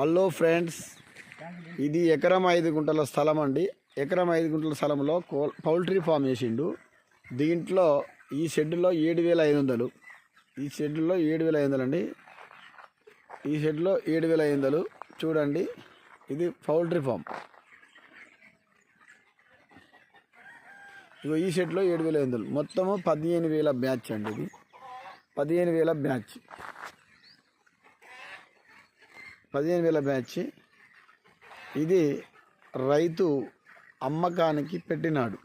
Hello friends ఇది ఎకరం ఐదు గుంటల స్థలం అండి. ఎకరం ఐదు గుంటల స్థలంలో పౌల్ట్రీ ఫామ్ చేసిండు. దీంట్లో ఈ షెడ్లో ఏడు వేల ఐదు వందలు. ఈ షెడ్లో ఏడు వేల ఐదు వందలు అండి ఈ షెడ్లో ఏడు వేల ఐదు వందలు. చూడండి ఇది పౌల్ట్రీ ఫామ్. ఇగో ఈ షెడ్లో ఏడు వేల ఐదు వందలు. మొత్తము పదిహేను వేల బ్యాచ్ అండి ఇది. పదిహేను వేల బ్యాచ్. పదిహేను వేల బ్యాచ్. ఇది రైతు అమ్మకానికి పెట్టినాడు.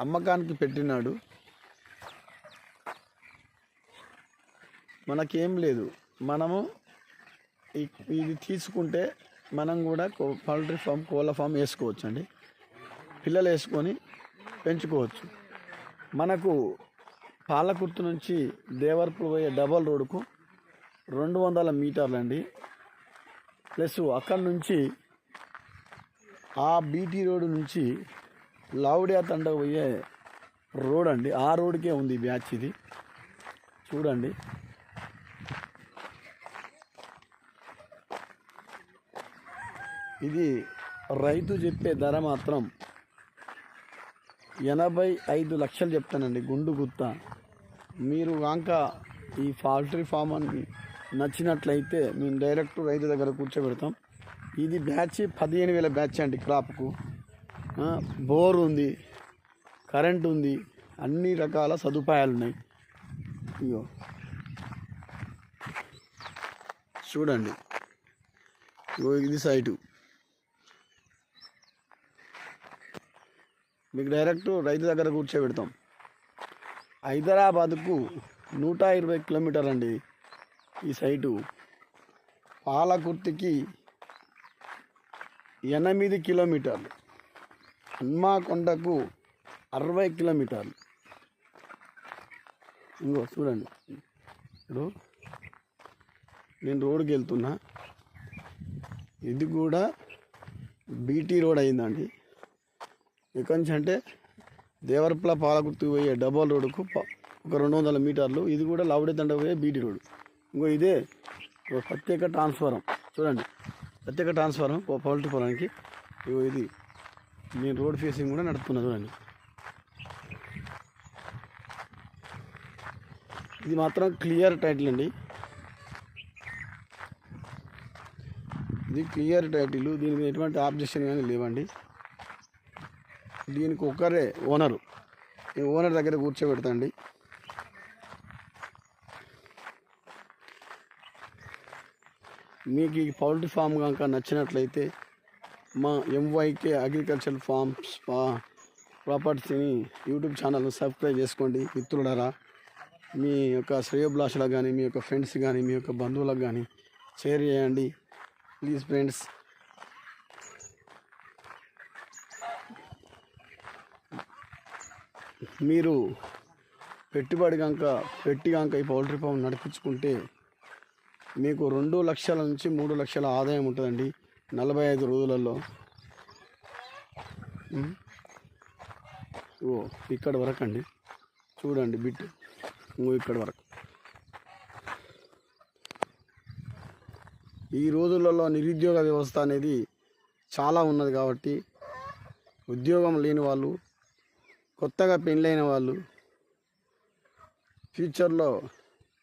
అమ్మకానికి పెట్టినాడు. మనకేం లేదు. మనము ఇది తీసుకుంటే మనం కూడా కో- పౌల్ట్రీ ఫామ్ కోళ్ళ ఫామ్ వేసుకోవచ్చు అండి పిల్లలు వేసుకొని పెంచుకోవచ్చు. మనకు పాలకుర్తి నుంచి దేవరపూర్ పోయే డబల్ రోడ్డుకు రెండు వందల మీటర్లండి ప్లస్ అక్కడి నుంచి ఆ బీటీ రోడ్ నుంచి లావుడియా తండ పోయే రోడ్ అండి. ఆ రోడ్కే ఉంది బ్యాచ్ ఇది. చూడండి. ఇది రైతు చెప్పే ధర మాత్రం ఎనభై ఐదు లక్షలు చెప్తానండి. గుండు గుత్త. మీరు కాక ఈ పౌల్ట్రీ ఫామ్ అని నచ్చినట్లయితే మేము డైరెక్ట్ రైతు దగ్గర కూర్చోబెడతాం. ఇది బ్యాచ్ పదిహేను వేల బ్యాచ్ అండి క్రాప్కు. బోర్ ఉంది కరెంట్ ఉంది అన్ని రకాల సదుపాయాలు ఉన్నాయి ఇగో. చూడండి. ఇగో ఇది సైటు. మీకు డైరెక్ట్ రైతు దగ్గర కూర్చోబెడతాం. హైదరాబాద్కు నూట ఇరవై కిలోమీటర్ అండి. ఈ సైటు పాలకుర్తికి ఎనిమిది కిలోమీటర్లు హన్మాకొండకు అరవై కిలోమీటర్లు. ఇంకో చూడండి. ఇప్పుడు నేను రోడ్డుకి వెళ్తున్నా. ఇది కూడా బీటీ రోడ్ అయిందండి. ఇక్కడి నుంచి అంటే దేవరపల పాలకుర్తి పోయే డబల్ రోడ్డుకు ఒక రెండు వందల మీటర్లు. ఇది కూడా లౌడే దండ పోయే బీటీ రోడ్ ఇంకో ఇదే ప్రత్యేక ట్రాన్స్ఫారం. చూడండి. ప్రత్యేక ట్రాన్స్ఫారం ఓ పౌల్ట్రీ పొలానికి. ఇగో ఇది. నేను రోడ్ ఫేసింగ్ కూడా నడుపుతున్నా చూడండి. ఇది మాత్రం క్లియర్ టైటిల్ అండి. ఇది క్లియర్ టైటిల్. దీని మీద ఎటువంటి ఆబ్జెక్షన్ కానీ లేవండి. దీనికి ఒకరే ఓనరు. ఈ ఓనర్ దగ్గర కూర్చోబెడతాండి మీకు ఈ పౌల్ట్రీ ఫామ్ కనుక నచ్చినట్లయితే మా ఎంవైకే అగ్రికల్చర్ ఫార్మ్స్ ప్రాపర్టీని యూట్యూబ్ ఛానల్ను సబ్స్క్రైబ్ చేసుకోండి మిత్రులరా. మీ యొక్క శ్రేయోభిలాషులకు కానీ మీ యొక్క ఫ్రెండ్స్ కానీ మీ యొక్క బంధువులకు కానీ షేర్ చేయండి. Please friends. మీరు పెట్టుబడి కనుక పెట్టి కనుక ఈ పౌల్ట్రీ ఫామ్ నడిపించుకుంటే మీకు రెండు లక్షల నుంచి మూడు లక్షల ఆదాయం ఉంటుందండి. నలభై ఐదు రోజులలో. ఓ ఇక్కడ వరకు అండి. చూడండి బిట్. ఇంకో ఇక్కడ వరకు. ఈ రోజులలో నిరుద్యోగ వ్యవస్థ అనేది చాలా ఉన్నది కాబట్టి ఉద్యోగం లేని వాళ్ళు కొత్తగా పెళ్ళైన వాళ్ళు ఫ్యూచర్లో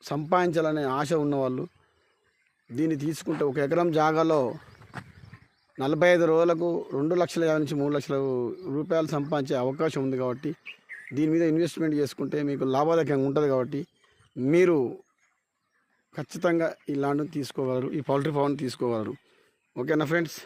సంపాదించాలనే ఆశ ఉన్నవాళ్ళు దీన్ని తీసుకుంటే ఒక ఎకరం జాగాలో నలభై ఐదు రోజులకు రెండు లక్షల యాభై నుంచి మూడు లక్షల రూపాయలు సంపాదించే అవకాశం ఉంది కాబట్టి దీని మీద ఇన్వెస్ట్మెంట్ చేసుకుంటే మీకు లాభదాయకంగా ఉంటుంది కాబట్టి మీరు ఖచ్చితంగా ఈ ల్యాండ్ని తీసుకోగలరు ఈ పౌల్ట్రీ ఫామ్ని తీసుకోగలరు. ఓకేనా ఫ్రెండ్స్?